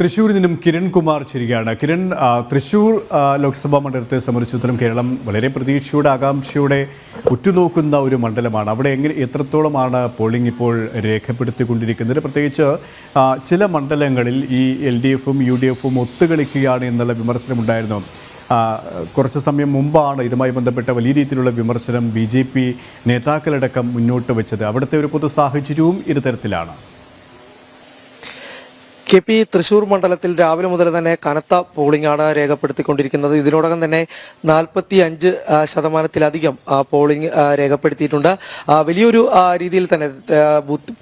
തൃശ്ശൂരിൽ നിന്നും കിരൺ കുമാർ ചിരികയാണ് കിരൺ തൃശ്ശൂർ ലോക്സഭാ മണ്ഡലത്തെ സംബന്ധിച്ചിടത്തോളം കേരളം വളരെ പ്രതീക്ഷയുടെ ആകാംക്ഷയോടെ ഉറ്റുനോക്കുന്ന ഒരു മണ്ഡലമാണ്. അവിടെ എങ്ങനെ എത്രത്തോളമാണ് പോളിംഗ് ഇപ്പോൾ രേഖപ്പെടുത്തിക്കൊണ്ടിരിക്കുന്നത്? പ്രത്യേകിച്ച് ചില മണ്ഡലങ്ങളിൽ ഈ എൽ ഡി എഫും യു ഡി എഫും ഒത്തുകളിക്കുകയാണ് എന്നുള്ള വിമർശനമുണ്ടായിരുന്നു. കുറച്ച് സമയം മുമ്പാണ് ഇതുമായി ബന്ധപ്പെട്ട വലിയ രീതിയിലുള്ള വിമർശനം ബി ജെ പി നേതാക്കളടക്കം മുന്നോട്ട് വെച്ചത്. അവിടുത്തെ ഒരു പൊതു സാഹചര്യവും ഇത്തരത്തിലാണ്. കെ പി തൃശൂർ മണ്ഡലത്തിൽ രാവിലെ മുതൽ തന്നെ കനത്ത പോളിംഗ് ആണ് രേഖപ്പെടുത്തിക്കൊണ്ടിരിക്കുന്നത്. ഇതിനോടകം തന്നെ നാൽപ്പത്തി അഞ്ച് ശതമാനത്തിലധികം പോളിംഗ് രേഖപ്പെടുത്തിയിട്ടുണ്ട്. വലിയൊരു രീതിയിൽ തന്നെ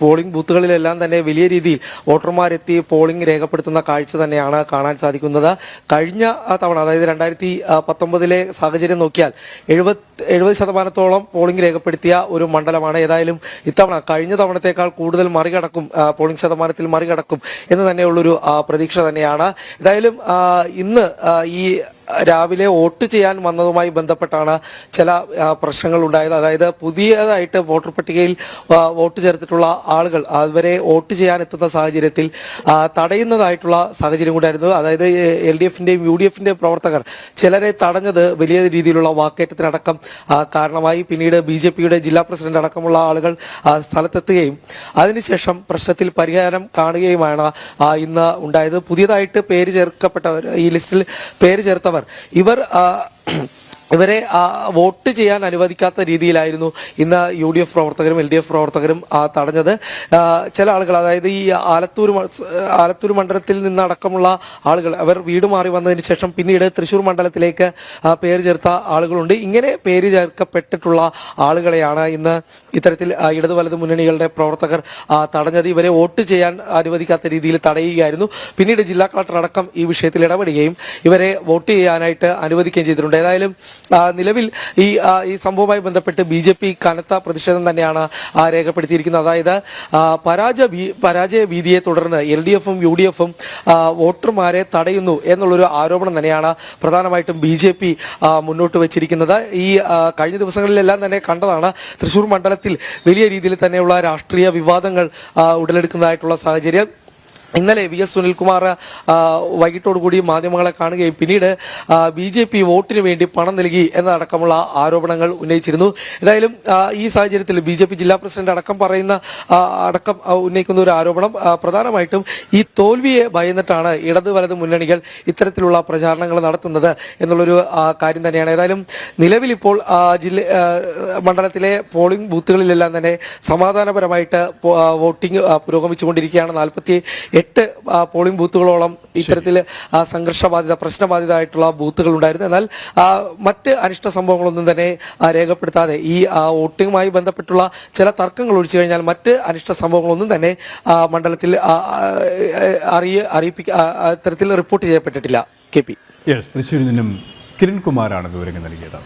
പോളിംഗ് ബൂത്തുകളിലെല്ലാം തന്നെ വലിയ രീതിയിൽ വോട്ടർമാരെത്തി പോളിംഗ് രേഖപ്പെടുത്തുന്ന കാഴ്ച തന്നെയാണ് കാണാൻ സാധിക്കുന്നത്. കഴിഞ്ഞ തവണ അതായത് രണ്ടായിരത്തി പത്തൊമ്പതിലെ സാഹചര്യം നോക്കിയാൽ എഴുപത് എഴുപത് ശതമാനത്തോളം പോളിംഗ് രേഖപ്പെടുത്തിയ ഒരു മണ്ഡലമാണ്. ഏതായാലും ഇത്തവണ കഴിഞ്ഞ തവണത്തേക്കാൾ കൂടുതൽ മറികടക്കും പോളിംഗ് ശതമാനത്തിൽ മറികടക്കും എന്ന് തന്നെയുള്ളൊരു പ്രതീക്ഷ തന്നെയാണ്. ഏതായാലും ഇന്ന് ഈ രാവിലെ വോട്ട് ചെയ്യാൻ വന്നതുമായി ബന്ധപ്പെട്ടാണ് ചില പ്രശ്നങ്ങൾ ഉണ്ടായത് അതായത് പുതിയതായിട്ട് വോട്ടർ പട്ടികയിൽ വോട്ട് ചേർത്തിട്ടുള്ള ആളുകൾ അവരെ വോട്ട് ചെയ്യാൻ എത്തുന്ന സാഹചര്യത്തിൽ തടയുന്നതായിട്ടുള്ള സാഹചര്യം കൂടായിരുന്നു അതായത് എൽ ഡി എഫിന്റെയും യു ഡി എഫിന്റെയും പ്രവർത്തകർ ചിലരെ തടഞ്ഞത് വലിയ രീതിയിലുള്ള വാക്കേറ്റത്തിനടക്കം കാരണമായി. പിന്നീട് ബി ജെ പിയുടെ ജില്ലാ പ്രസിഡന്റ് അടക്കമുള്ള ആളുകൾ സ്ഥലത്തെത്തുകയും അതിനുശേഷം പ്രശ്നത്തിൽ പരിഹാരം കാണുകയുമാണ് ഇന്ന് ഉണ്ടായത്. പുതിയതായിട്ട് പേര് ചേർക്കപ്പെട്ടവർ ഈ ലിസ്റ്റിൽ പേര് ചേർത്തവർ ഇവർ ആ, ഇവരെ വോട്ട് ചെയ്യാൻ അനുവദിക്കാത്ത രീതിയിലായിരുന്നു ഇന്ന് യു ഡി എഫ് പ്രവർത്തകരും എൽ ഡി എഫ് പ്രവർത്തകരും തടഞ്ഞത്. ചില ആളുകൾ അതായത് ഈ ആലത്തൂർ ആലത്തൂർ മണ്ഡലത്തിൽ നിന്നടക്കമുള്ള ആളുകൾ അവർ വീട് മാറി വന്നതിന് ശേഷം പിന്നീട് തൃശ്ശൂർ മണ്ഡലത്തിലേക്ക് പേര് ചേർത്ത ആളുകളുണ്ട്. ഇങ്ങനെ പേര് ചേർക്കപ്പെട്ടിട്ടുള്ള ആളുകളെയാണ് ഇന്ന് ഇത്തരത്തിൽ ഇടതു വലത് മുന്നണികളുടെ പ്രവർത്തകർ തടഞ്ഞത്. ഇവരെ വോട്ട് ചെയ്യാൻ അനുവദിക്കാത്ത രീതിയിൽ തടയുകയായിരുന്നു. പിന്നീട് ജില്ലാ കളക്ടർ അടക്കം ഈ വിഷയത്തിൽ ഇടപെടുകയും ഇവരെ വോട്ട് ചെയ്യാനായിട്ട് അനുവദിക്കുകയും ചെയ്തിട്ടുണ്ട്. ഏതായാലും നിലവിൽ ഈ ഈ സംഭവവുമായി ബന്ധപ്പെട്ട് ബി ജെ പി കനത്ത പ്രതിഷേധം തന്നെയാണ് രേഖപ്പെടുത്തിയിരിക്കുന്നത്. അതായത് പരാജയ പരാജയ ഭീതിയെ തുടർന്ന് എൽ ഡി എഫും യു ഡി എഫും വോട്ടർമാരെ തടയുന്നു എന്നുള്ളൊരു ആരോപണം തന്നെയാണ് പ്രധാനമായിട്ടും ബി ജെ പി മുന്നോട്ട് വച്ചിരിക്കുന്നത്. ഈ കഴിഞ്ഞ ദിവസങ്ങളിലെല്ലാം തന്നെ കണ്ടതാണ് തൃശ്ശൂർ മണ്ഡലത്തിൽ വലിയ രീതിയിൽ തന്നെയുള്ള രാഷ്ട്രീയ വിവാദങ്ങൾ ഉടലെടുക്കുന്നതായിട്ടുള്ള സാഹചര്യം. ഇന്നലെ വി എസ് സുനിൽകുമാർ വൈകിട്ടോടുകൂടി മാധ്യമങ്ങളെ കാണുകയും പിന്നീട് ബി ജെ പി വോട്ടിന് വേണ്ടി പണം നൽകി എന്നതടക്കമുള്ള ആരോപണങ്ങൾ ഉന്നയിച്ചിരുന്നു. എന്തായാലും ഈ സാഹചര്യത്തിൽ ബി ജെ പി ജില്ലാ പ്രസിഡന്റ് അടക്കം പറയുന്ന അടക്കം ഉന്നയിക്കുന്ന ഒരു ആരോപണം പ്രധാനമായിട്ടും ഈ തോൽവിയെ ഭയന്നിട്ടാണ് ഇടത് വലത് മുന്നണികൾ ഇത്തരത്തിലുള്ള പ്രചാരണങ്ങൾ നടത്തുന്നത് എന്നുള്ളൊരു കാര്യം തന്നെയാണ്. ഏതായാലും നിലവിലിപ്പോൾ ജില്ല മണ്ഡലത്തിലെ പോളിംഗ് ബൂത്തുകളിലെല്ലാം തന്നെ സമാധാനപരമായിട്ട് വോട്ടിംഗ് പുരോഗമിച്ചുകൊണ്ടിരിക്കുകയാണ്. നാൽപ്പത്തി എട്ട് പോളിംഗ് ബൂത്തുകളോളം ഇത്തരത്തിൽ സംഘർഷബാധിത പ്രശ്നബാധിതമായിട്ടുള്ള ബൂത്തുകൾ ഉണ്ടായിരുന്നു. എന്നാൽ മറ്റ് അനിഷ്ട സംഭവങ്ങളൊന്നും തന്നെ രേഖപ്പെടുത്താതെ ഈ വോട്ടിങ്ങുമായി ബന്ധപ്പെട്ടുള്ള ചില തർക്കങ്ങൾ ഒഴിച്ചു കഴിഞ്ഞാൽ മറ്റ് അനിഷ്ട സംഭവങ്ങളൊന്നും തന്നെ മണ്ഡലത്തിൽ അറിയ അറിയിപ്പിക്ക ഇത്തരത്തിൽ റിപ്പോർട്ട് ചെയ്യപ്പെട്ടിട്ടില്ല. K P. യെസ് തൃശ്ശൂരിൽ നിന്നും കിരൺ കുമാറാണ് വിവരങ്ങൾ നൽകിയത്.